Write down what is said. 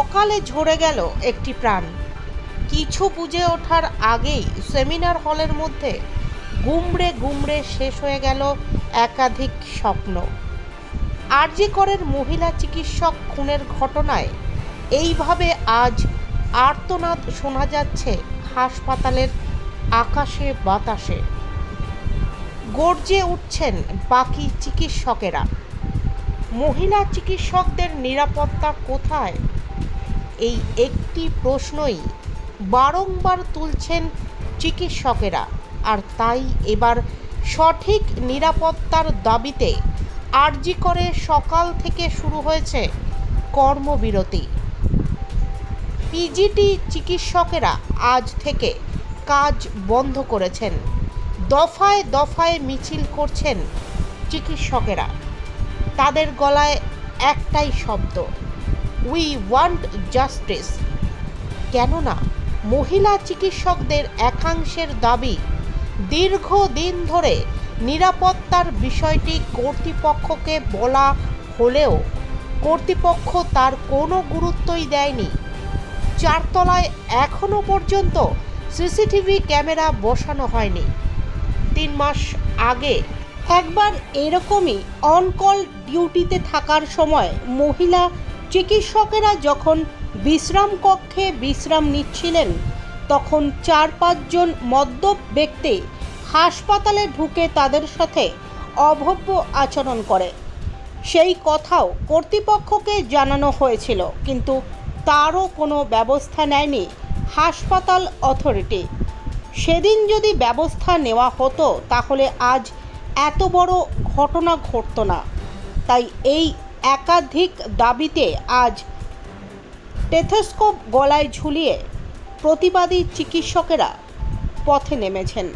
অকালে ঝরে গেল একটি প্রাণ। কিছু বুঝে ওঠার আগেই সেমিনার হলের মধ্যে গুমড়ে গুমড়ে শেষ হয়ে গেল একাধিক স্বপ্ন। আরজি করের মহিলা চিকিৎসক খুনের ঘটনায় এইভাবে আজ আর্তনাদ শোনা যাচ্ছে হাসপাতালের আকাশে বাতাসে। গর্জে উঠছেন বাকি চিকিৎসকেরা। মহিলা চিকিৎসকদের নিরাপত্তা কোথায়? এই একটি প্রশ্নই বারংবার তুলছেন চিকিৎসকেরা, আর তাই এবার সঠিক নিরাপত্তার দাবিতে আরজি করে সকাল থেকে শুরু হয়েছে কর্মবিরতি। পিজিটি চিকিৎসকেরা আজ থেকে কাজ বন্ধ করেছেন। দফায় দফায় মিছিল করছেন চিকিৎসকেরা। তাদের গলায় একটাই শব্দ উই ওয়ান্ট জাস্টিস কেননা, মহিলা চিকিৎসকদের একাংশের দাবি, দীর্ঘদিন ধরে নিরাপত্তার বিষয়টি কর্তৃপক্ষকে বলা হলেও কর্তৃপক্ষ তার কোনো গুরুত্বই দেয়নি। চারতলায় এখনও পর্যন্ত সিসিটিভি ক্যামেরা বসানো হয়নি। তিন মাস আগে একবার এরকমই অনকল ডিউটিতে থাকার সময় মহিলা চিকিৎসকেরা যখন বিশ্রাম কক্ষে বিশ্রাম নিচ্ছিলেন, তখন চার পাঁচজন মদ্যপ ব্যক্তি হাসপাতালে ঢুকে তাদের সাথে অভব্য আচরণ করে। সেই কথাও কর্তৃপক্ষকে জানানো হয়েছিল, কিন্তু তারও কোনো ব্যবস্থা নেয়নি হাসপাতাল অথরিটি। সেদিন যদি ব্যবস্থা নেওয়া হতো, তাহলে আজ এত বড় ঘটনা ঘটতো না। তাই এই একাধিক দাবিতে আজ টেথোস্কোপ গলায় ঝুলিয়ে প্রতিবাদী চিকিৎসকেরা পথে নেমেছেন।